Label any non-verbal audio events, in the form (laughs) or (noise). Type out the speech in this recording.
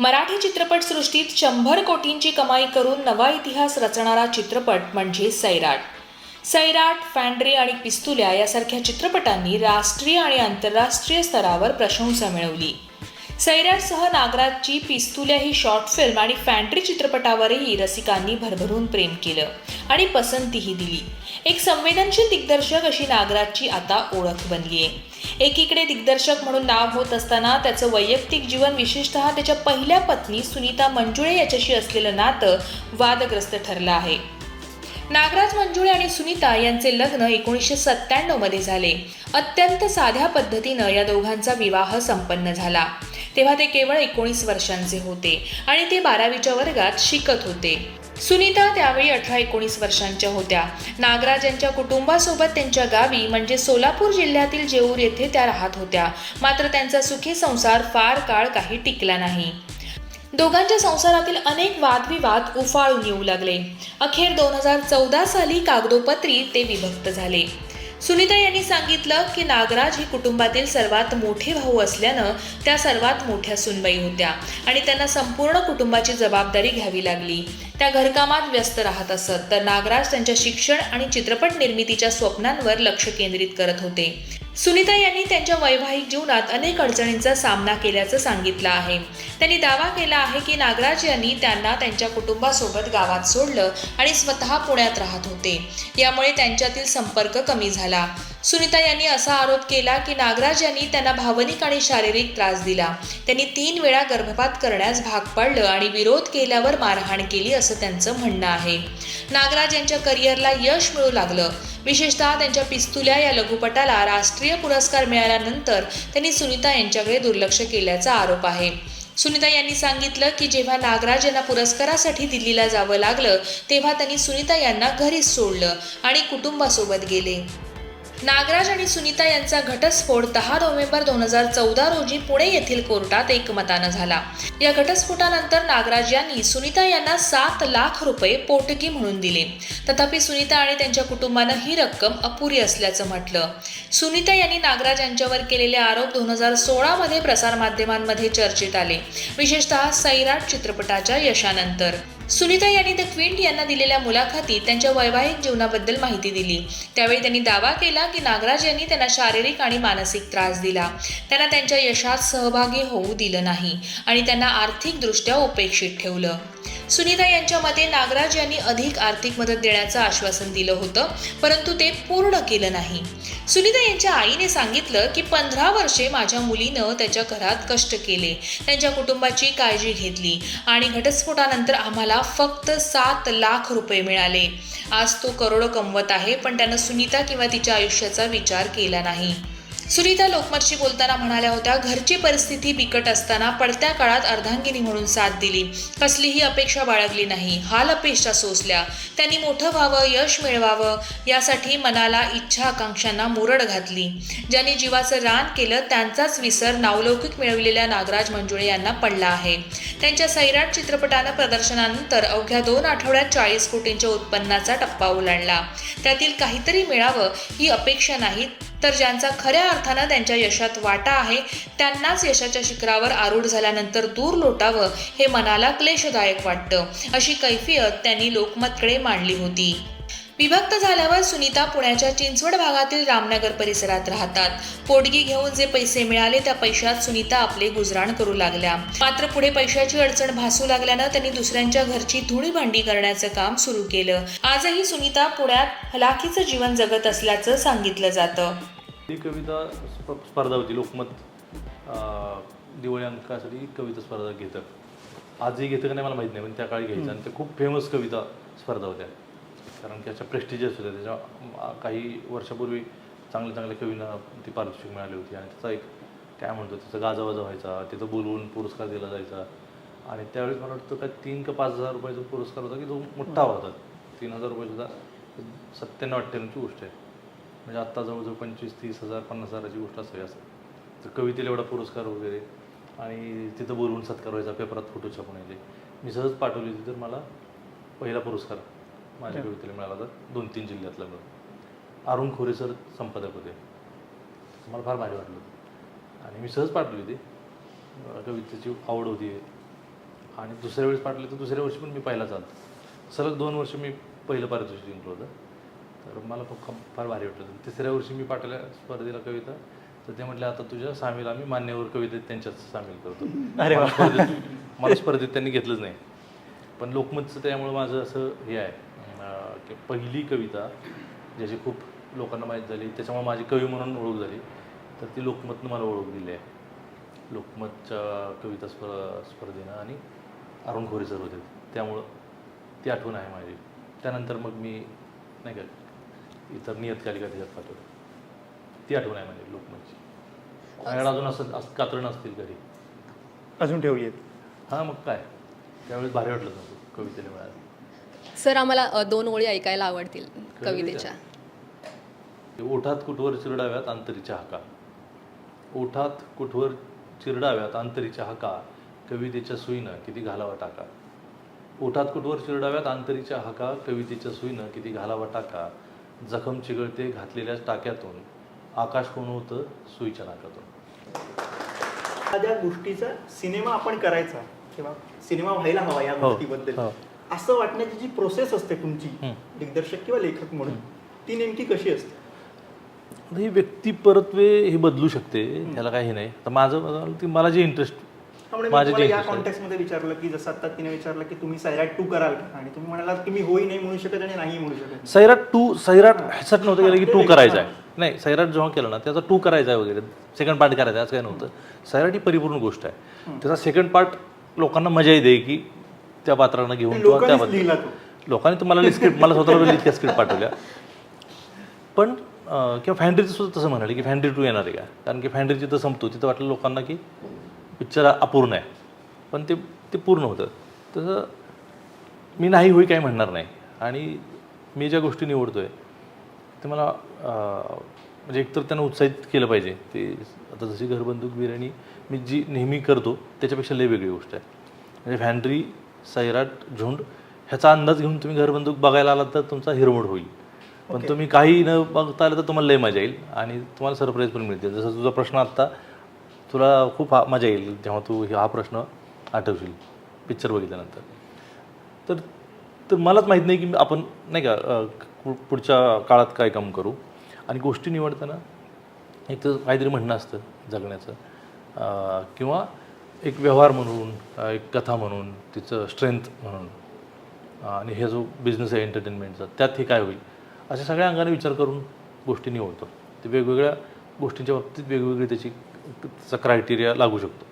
मराठी चित्रपटसृष्टीत शंभर कोटींची कमाई करून नवा इतिहास रचणारा चित्रपट म्हणजे सैराट. सैराट फॅन्ड्री आणि पिस्तुल्या यासारख्या चित्रपटांनी राष्ट्रीय आणि आंतरराष्ट्रीय स्तरावर प्रशंसा मिळवली. सैराटसह नागराजची पिस्तुल्या ही शॉर्ट फिल्म आणि फॅन्ड्री चित्रपटावरही रसिकांनी भरभरून प्रेम केलं आणि पसंतीही दिली. एक संवेदनशील दिग्दर्शक अशी नागराजची आता ओळख बनली आहे एकीकडे दिग्दर्शक म्हणून नाव होत असताना त्याचं वैयक्तिक जीवन विशेषतः त्याच्या पहिल्या पत्नी सुनीता मंजुळे याच्याशी असलेलं नातं वादग्रस्त ठरलं आहे. नागराज मंजुळे आणि सुनीता यांचे लग्न एकोणीसशे सत्त्याण्णवमध्ये झाले. अत्यंत साध्या पद्धतीनं या दोघांचा विवाह संपन्न झाला. तेव्हा ते केवळ एकोणीस वर्षांचे होते आणि ते बारावीच्या वर्गात शिकत होते. सुनीता त्यावेळी अठरा एकोणीस वर्षांच्या होत्या. नागराज यांच्या कुटुंबासोबत त्यांच्या गावी म्हणजे सोलापूर जिल्ह्यातील जेऊर येथे त्या राहत होत्या. मात्र त्यांचा सुखी संसार फार काळ काही टिकला नाही. दोघांच्या संसारातील अनेक वादविवाद उफाळून येऊ लागले. अखेर दोन हजार चौदा साली कागदोपत्री ते विभक्त झाले. सुनीता यांनी सांगितलं की नागराज ही कुटुंबातील सर्वात मोठे भाऊ असल्यानं त्या सर्वात मोठ्या सुनबाई होत्या आणि त्यांना संपूर्ण कुटुंबाची जबाबदारी घ्यावी लागली. त्या घरकामात व्यस्त राहत असत. तर नागराज त्यांच्या शिक्षण आणि चित्रपट निर्मितीच्या स्वप्नांवर लक्ष केंद्रित करत होते. सुनीता यांनी त्यांच्या वैवाहिक जीवनात अनेक अडचणींचा सामना केल्याचं सांगितलं आहे. त्यांनी दावा केला आहे की नागराज यांनी त्यांना त्यांच्या कुटुंबासोबत गावात सोडलं आणि स्वतः पुण्यात राहत होते. यामुळे त्यांच्यातील संपर्क कमी झाला. सुनीता यांनी असा आरोप केला की नागराज यांनी त्यांना भावनिक आणि शारीरिक त्रास दिला. त्यांनी तीन वेळा गर्भपात करण्यास भाग पाडलं आणि विरोध केल्यावर मारहाण केली असं त्यांचं म्हणणं आहे. नागराज यांच्या करिअरला यश मिळू लागलं. विशेषतः त्यांच्या पिस्तुल्या या लघुपटाला राष्ट्रीय पुरस्कार मिळाल्यानंतर त्यांनी सुनीता यांच्याकडे दुर्लक्ष केल्याचा आरोप आहे. सुनीता यांनी सांगितलं की जेव्हा नागराज यांना पुरस्कारासाठी दिल्लीला जावं लागलं तेव्हा त्यांनी सुनीता यांना घरीच सोडलं आणि कुटुंबासोबत गेले. नागराज आणि सुनीता यांचा घटस्फोट दहा नोव्हेंबर दोन हजार चौदा रोजी पुणे येथील कोर्टात एकमतानं झाला. या घटस्फोटानंतर नागराज यांनी सुनीता यांना सात लाख रुपये पोटगी म्हणून दिले. तथापि सुनीता आणि त्यांच्या कुटुंबानं ही रक्कम अपुरी असल्याचं म्हटलं. सुनीता यांनी नागराज यांच्यावर केलेले आरोप दोन हजार सोळामध्ये प्रसारमाध्यमांमध्ये चर्चेत आले. विशेषतः सैराट चित्रपटाच्या यशानंतर. सुनीता यांनी द क्विंट यांना दिलेल्या मुलाखतीत त्यांच्या वैवाहिक जीवनाबद्दल माहिती दिली. त्यावेळी त्यांनी दावा केला की नागराज यांनी त्यांना शारीरिक आणि मानसिक त्रास दिला. त्यांना त्यांच्या यशात सहभागी होऊ दिलं नाही आणि त्यांना आर्थिकदृष्ट्या उपेक्षित ठेवलं. सुनीता यांच्या मते नागराज यांनी अधिक आर्थिक मदत देण्याचं आश्वासन दिलं होतं परंतु ते पूर्ण केलं नाही. सुनीता यांच्या आईने सांगितलं की पंधरा वर्षे माझ्या मुलीनं त्याच्या घरात कष्ट केले त्यांच्या कुटुंबाची काळजी घेतली आणि घटस्फोटानंतर आम्हाला फक्त सात लाख रुपये मिळाले. आज तो करोडो कमवत आहे पण त्यानं सुनीता किंवा तिच्या आयुष्याचा विचार केला नाही. सुनीता लोकमतशी बोलताना म्हणाल्या होत्या घरची परिस्थिती बिकट असताना पडत्या काळात अर्धांगिनी म्हणून साथ दिली. कसलीही अपेक्षा बाळगली नाही. हाल अपेक्षा सोसल्या. त्यांनी मोठं व्हावं यश मिळवावं यासाठी मनाला इच्छा आकांक्षांना मुरड घातली. ज्यांनी जीवाचं रान केलं त्यांचाच विसर नावलौकिक मिळविलेल्या नागराज मंजुळे यांना पडला आहे. त्यांच्या सैराट चित्रपटानं प्रदर्शनानंतर अवघ्या दोन आठवड्यात चाळीस कोटींच्या उत्पन्नाचा टप्पा ओलांडला. त्यातील काहीतरी मिळावं ही अपेक्षा नाही तर ज्यांचा खऱ्या अर्थानं त्यांच्या यशात वाटा आहे त्यांनाच यशाच्या शिखरावर आरूढ झाल्यानंतर दूर लोटावं हे मनाला क्लेशदायक वाटतं. अशी कैफियत त्यांनी लोकमतकडे मांडली होती. विभक्त झाल्यावर सुनीता पुण्याच्या चिंचवड भागातील रामनगर परिसरात राहतात. पोटगी घेऊन जे पैसे मिळाले त्या पैशात सुनीता आपले गुजराण करू लागल्या. मात्र पुढे पैशाची अडचण भासू लागल्यानं त्यांनी दुसऱ्यांच्या घरची धुणी भांडी करण्याचं काम सुरू केलं. आजही सुनीता पुण्यात हलाखीचं जीवन जगत असल्याचं सांगितलं जातं. ही कविता स्प- स्पर्धा होती लोकमत दिवाळी अंकासाठी कविता स्पर्धा घेतं आजही घेतं का नाही मला माहीत नाही पण त्या काळी घ्यायचं. आणि ते खूप फेमस कविता स्पर्धा होत्या. कारण त्याच्या प्रेस्टिजियस होत्या. त्याच्या काही वर्षापूर्वी चांगल्या चांगल्या कवींना ती पारितोषिक मिळाली होती. आणि त्याचा एक काय म्हणतो त्याचा गाजावाजा व्हायचा तिथं बोलवून पुरस्कार दिला जायचा. आणि त्यावेळेस मला वाटतं काय तीन का पाच हजार रुपयाचा पुरस्कार होता की तो मोठा होता. तीन हजार रुपये सुद्धा सत्त्याण्णव अठ्ठ्याण्णवची गोष्ट आहे. म्हणजे आत्ता जवळजवळ पंचवीस तीस हजार पन्नास हजाराची गोष्ट असावी असं. तर कवितेला एवढा पुरस्कार वगैरे आणि तिथं बोलवून सत्कार व्हायचा पेपरात फोटो छापून यायचे. मी सहज पाठवली होती तर मला पहिला पुरस्कार माझ्या कवितेला मिळाला तर दोन तीन जिल्ह्यातला मिळून अरुण खोरे सर संपादक होते. मला फार भारी वाटलं होतं. आणि मी सहज पाठवली होती. कवितेची आवड होती. आणि दुसऱ्या वेळेस पाठवले तर दुसऱ्या वर्षी पण मी पहिलाच आलो सलग दोन वर्ष मी पहिलं पारितोषिक जिंकलं होतं. तर मला खूप फार भारी वाटलं तिसऱ्या वर्षी मी पाठवल्या स्पर्धेला कविता. तर ते म्हटलं आता तुझ्या सामील आम्ही मान्यवर कवितेत त्यांच्याच सामील करतो. (laughs) अरे. मला स्पर्धेत त्यांनी घेतलंच नाही. पण लोकमतचं त्यामुळे माझं असं हे आहे. की पहिली कविता ज्याची खूप लोकांना माहीत झाली त्याच्यामुळे माझी कवी म्हणून ओळख झाली. तर ती लोकमतनं मला ओळख दिली आहे. लोकमतच्या कविता स्पर् स्पर्धेनं आणि अरुण खोरे सर होते. त्यामुळं ती आठवण आहे माझी. त्यानंतर मग मी नाही का इतर नियतकालिका त्याच्यात पाठवलं ती आठवण आहे माझी लोकमतची. माझ्याकडे अजून असं असं कात्रण असतील घरी. अजून ठेवूयात हां मग काय? त्यावेळेस भारी वाटलं नव्हतं कवितेला मिळालं सर आम्हाला अ, दोन ओळी ऐकायला आवडतील कवितेच्या. ओठात कुठवर चिरडाव्यात अंतरीच्या हाका? ओठात कुठवर चिरडाव्यात अंतरीच्या हाका? कवितेच्या सुईनं किती घालावा टाका? ओठात कुठवर चिरडाव्यात अंतरीच्या हाका? कवितेच्या सुईनं किती घालावा टाका? जखम चिघळते घातलेल्या टाक्यातून आकाश कोण होतं? सुईच्या नाकातून. एखाद्या गोष्टीचा सिनेमा आपण करायचा किंवा सिनेमा व्हायला हवा या हो, गोष्टीबद्दल. हो. असं वाटण्याची जी प्रोसेस असते तुमची. दिग्दर्शक किंवा लेखक म्हणून ती नेमकी कशी असते? ही व्यक्तिपरत्वे हे बदलू शकते ह्याला काही नाही. तर माझं ती मला जे इंटरेस्ट त्यामुळे मी माझे तुम्हाला जे या interest आहे. कॉन्टेक्स्टमध्ये विचारलं की जसं आता तिने विचारलं की तुम्ही सैराट टू कराल का? आणि तुम्ही म्हणालात की मी होई नाही म्हणू शकत आणि नाही म्हणू शकत. सैराट टू सैराट ह्याच्यात नव्हतं केलं की टू करायचा आहे. नाही सैराट जेव्हा केलं ना त्याचा टू करायचा आहे वगैरे. सेकंड पार्ट करायचा आहे असं काही नव्हतं. सैराट ही परिपूर्ण गोष्ट आहे. त्याचा सेकंड पार्ट लोकांना मजाही दे की त्या पात्रांना घेऊन किंवा लोकांनीच त्याबद्दल लिहिला तो. लोकांनी तर मला स्क्रिप्ट मला स्वतःला इतक्या स्क्रिप्ट पाठवल्या. पण अं, किंवा फॅन्ड्रीचं सुद्धा तसं म्हणाले की फॅन्ड्री टू येणार आहे का? कारण की फॅन्ड्री जिथं संपतो तिथं वाटलं लोकांना की पिक्चर अपूर्ण आहे. पण ते ते पूर्ण होतं. तसं मी नाही होई काही म्हणणार नाही. आणि मी ज्या गोष्टी निवडतोय ते मला अं, म्हणजे एकतर त्यांना उत्साहित केलं पाहिजे. ते आता जशी घरबंदूक बिर्याणी मी जी नेहमी करतो त्याच्यापेक्षा लय वेगळी गोष्ट आहे. म्हणजे फॅन्ड्री सैराट झुंड ह्याचा अंदाज घेऊन तुम्ही घरबंदूक बघायला आलात तर तुमचा हिरमोड होईल. पण तुम्ही काही न बघता आलं तर तुम्हाला लय मजा येईल आणि तुम्हाला सरप्राईज पण मिळतील. जसं तुझा प्रश्न आत्ता तुला खूप हा- मजा येईल जेव्हा तू हा प्रश्न आठवशील पिक्चर बघितल्यानंतर. तर तर मलाच माहीत नाही की आपण नाही का अ, पुढच्या काळात काय काम करू. आणि गोष्टी निवडताना एक तर काहीतरी म्हणणं असतं जगण्याचं. अ, किंवा एक व्यवहार म्हणून एक कथा म्हणून तिचं स्ट्रेंथ म्हणून आणि हे जो बिझनेस आहे एंटरटेनमेंटचा त्यात हे काय होईल? अशा सगळ्या अंगाने विचार करून गोष्टी निवडतो. ते वेगवेगळ्या गोष्टींच्या बाबतीत वेगवेगळी त्याची त्याचा क्रायटेरिया लागू शकतो.